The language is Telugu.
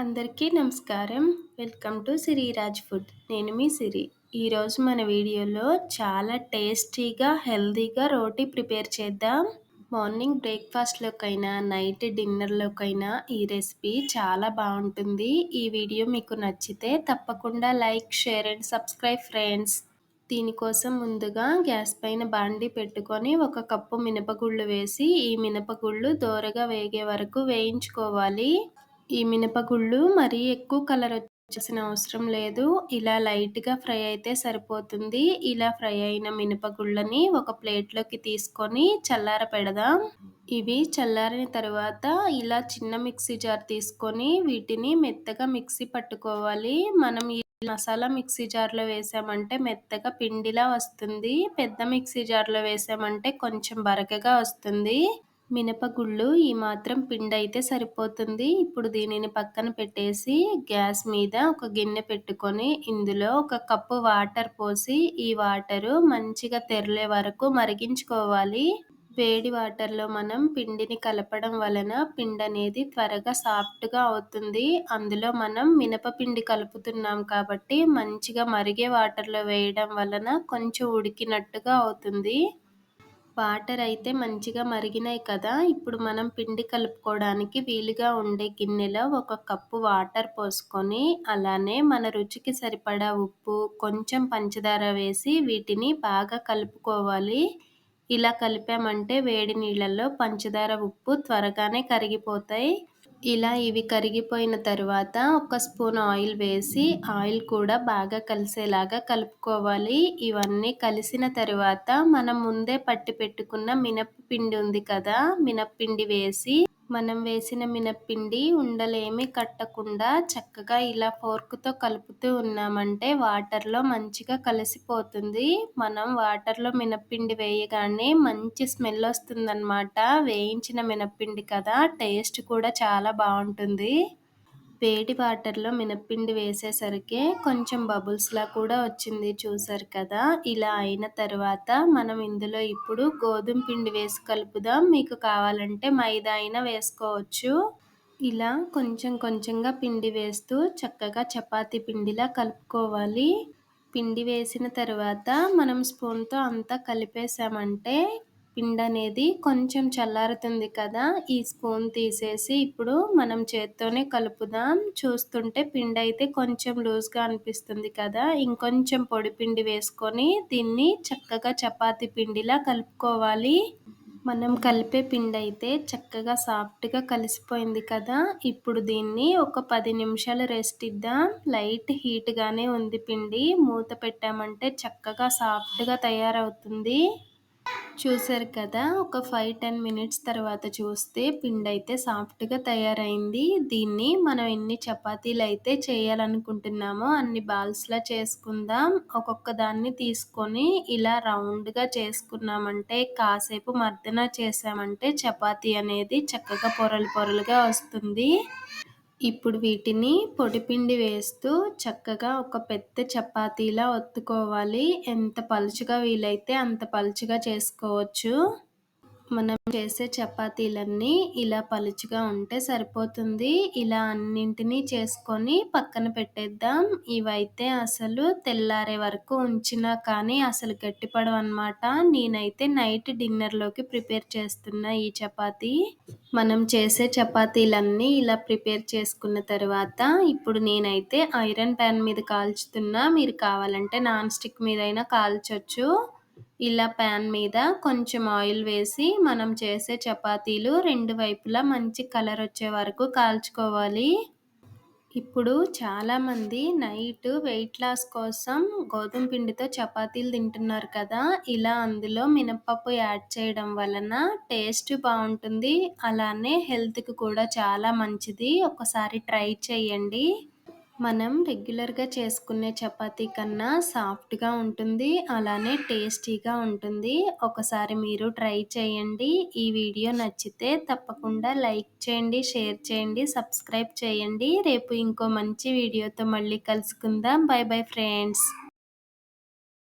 అందరికీ నమస్కారం. Welcome to Siriraj food. నేను మీ సిరి. ఈరోజు మన వీడియోలో చాలా టేస్టీగా హెల్తీగా రోటీ ప్రిపేర్ చేద్దాం. మార్నింగ్ బ్రేక్ఫాస్ట్లోకైనా నైట్ డిన్నర్లోకైనా ఈ రెసిపీ చాలా బాగుంటుంది. ఈ వీడియో మీకు నచ్చితే తప్పకుండా like share and subscribe friends. దీనికోసం ముందుగా గ్యాస్ పైన బాండి పెట్టుకొని ఒక కప్పు మినపగుళ్ళు వేసి ఈ మినపగుళ్ళు దోరగా వేగే వరకు వేయించుకోవాలి. ఈ మినపగుళ్ళు మరీ ఎక్కువ కలర్ వచ్చేసిన అవసరం లేదు. ఇలా లైట్గా ఫ్రై అయితే సరిపోతుంది. ఇలా ఫ్రై అయిన మినపగుళ్ళని ఒక ప్లేట్లోకి తీసుకొని చల్లార పెడదాం. ఇవి చల్లారిన తర్వాత ఇలా చిన్న మిక్సీ జార్ తీసుకొని వీటిని మెత్తగా మిక్సీ పట్టుకోవాలి. మనం ఈ మసాలా మిక్సీ జార్లో వేసామంటే మెత్తగా పిండిలా వస్తుంది. పెద్ద మిక్సీ జార్లో వేసామంటే కొంచెం బరకగా వస్తుంది. మినపగుళ్ళు ఈ మాత్రం పిండి అయితే సరిపోతుంది. ఇప్పుడు దీనిని పక్కన పెట్టేసి గ్యాస్ మీద ఒక గిన్నె పెట్టుకొని ఇందులో ఒక కప్పు వాటర్ పోసి ఈ వాటరు మంచిగా తెరలే వరకు మరిగించుకోవాలి. వేడి వాటర్లో మనం పిండిని కలపడం వలన పిండి అనేది త్వరగా సాఫ్ట్గా అవుతుంది. అందులో మనం మినపపిండి కలుపుతున్నాం కాబట్టి మంచిగా మరిగే వాటర్లో వేయడం వలన కొంచెం ఉడికినట్టుగా అవుతుంది. వాటర్ అయితే మంచిగా మరిగినాయి కదా. ఇప్పుడు మనం పిండి కలుపుకోవడానికి వీలుగా ఉండే గిన్నెలో ఒక కప్పు వాటర్ పోసుకొని అలానే మన రుచికి సరిపడా ఉప్పు కొంచెం పంచదార వేసి వీటిని బాగా కలుపుకోవాలి. ఇలా కలిపామంటే వేడి నీళ్ళల్లో పంచదార ఉప్పు త్వరగానే కరిగిపోతాయి. ఇలా ఇవి కరిగిపోయిన తర్వాత ఒక స్పూన్ ఆయిల్ వేసి ఆయిల్ కూడా బాగా కలిసేలాగా కలుపుకోవాలి. ఇవన్నీ కలిసిన తర్వాత మనం ముందే పట్టి పెట్టుకున్న మినప్పిండి ఉంది కదా మినప్పిండి వేసి మనం వేసిన మినప్పిండి ఉండలేమి కట్టకుండా చక్కగా ఇలా ఫోర్క్తో కలుపుతూ ఉన్నామంటే వాటర్లో మంచిగా కలిసిపోతుంది. మనం వాటర్లో మినప్పిండి వేయగానే మంచి స్మెల్ వస్తుందన్నమాట. వేయించిన మినప్పిండి కదా టేస్ట్ కూడా చాలా బాగుంటుంది. వేడి వాటర్లో మినప్పిండి వేసేసరికి కొంచెం బబుల్స్లా కూడా వచ్చింది చూసారు కదా. ఇలా అయిన తర్వాత మనం ఇందులో ఇప్పుడు గోధుమ పిండి వేసి కలుపుదాం. మీకు కావాలంటే మైదా అయినా వేసుకోవచ్చు. ఇలా కొంచెం కొంచెంగా పిండి వేస్తూ చక్కగా చపాతీ పిండిలా కలుపుకోవాలి. పిండి వేసిన తర్వాత మనం స్పూన్తో అంతా కలిపేసామంటే పిండి అనేది కొంచెం చల్లారుతుంది కదా ఈ స్పూన్ తీసేసి ఇప్పుడు మనం చేత్తోనే కలుపుదాం. చూస్తుంటే పిండి అయితే కొంచెం లూజ్గా అనిపిస్తుంది కదా ఇంకొంచెం పొడి పిండి వేసుకొని దీన్ని చక్కగా చపాతి పిండిలా కలుపుకోవాలి. మనం కలిపే పిండి అయితే చక్కగా సాఫ్ట్గా కలిసిపోయింది కదా ఇప్పుడు దీన్ని ఒక పది నిమిషాలు రెస్ట్ ఇద్దాం. లైట్ హీట్గానే ఉంది పిండి మూత పెట్టామంటే చక్కగా సాఫ్ట్గా తయారవుతుంది. చూసారు కదా ఒక ఫైవ్ టెన్ మినిట్స్ తర్వాత చూస్తే పిండి అయితే సాఫ్ట్గా తయారైంది. దీన్ని మనం ఎన్ని చపాతీలు అయితే చేయాలనుకుంటున్నామో అన్ని బాల్స్లా చేసుకుందాం. ఒక్కొక్క దాన్ని తీసుకొని ఇలా రౌండ్గా చేసుకున్నామంటే కాసేపు మర్దన చేసామంటే చపాతీ అనేది చక్కగా పొరలు పొరలుగా వస్తుంది. ఇప్పుడు వీటిని పొడిపిండి వేస్తూ చక్కగా ఒక పెద్ద చపాతీలా ఒత్తుకోవాలి. ఎంత పలుచగా వీలైతే అంత పలుచగా చేసుకోవచ్చు. మనం చేసే చపాతీలన్నీ ఇలా పలుచగా ఉంటే సరిపోతుంది. ఇలా అన్నింటినీ చేసుకొని పక్కన పెట్టేద్దాం. ఇవైతే అసలు తెల్లారే వరకు ఉంచినా కానీ అసలు గట్టిపడవు అనమాట నేనైతే నైట్ డిన్నర్లోకి ప్రిపేర్ చేస్తున్న ఈ చపాతీ. మనం చేసే చపాతీలన్నీ ఇలా ప్రిపేర్ చేసుకున్న తర్వాత ఇప్పుడు నేనైతే ఐరన్ ప్యాన్ మీద కాల్చుతున్నా. మీరు కావాలంటే నాన్ స్టిక్ మీదైనా కాల్చొచ్చు. ఇలా ప్యాన్ మీద కొంచెం ఆయిల్ వేసి మనం చేసే చపాతీలు రెండు వైపులా మంచి కలర్ వచ్చే వరకు కాల్చుకోవాలి. ఇప్పుడు చాలామంది నైట్ వెయిట్ లాస్ కోసం గోధుమ పిండితో చపాతీలు తింటున్నారు కదా ఇలా అందులో మినప్పప్పు యాడ్ చేయడం వలన టేస్ట్ బాగుంటుంది. అలానే హెల్త్కి కూడా చాలా మంచిది. ఒకసారి ట్రై చేయండి. మనం రెగ్యులర్గా చేసుకునే చపాతీ కన్నా సాఫ్ట్గా ఉంటుంది అలానే టేస్టీగా ఉంటుంది. ఒకసారి మీరు ట్రై చేయండి. ఈ వీడియో నచ్చితే తప్పకుండా లైక్ చేయండి షేర్ చేయండి సబ్స్క్రైబ్ చేయండి. రేపు ఇంకో మంచి వీడియోతో మళ్ళీ కలుసుకుందాం. Bye bye friends.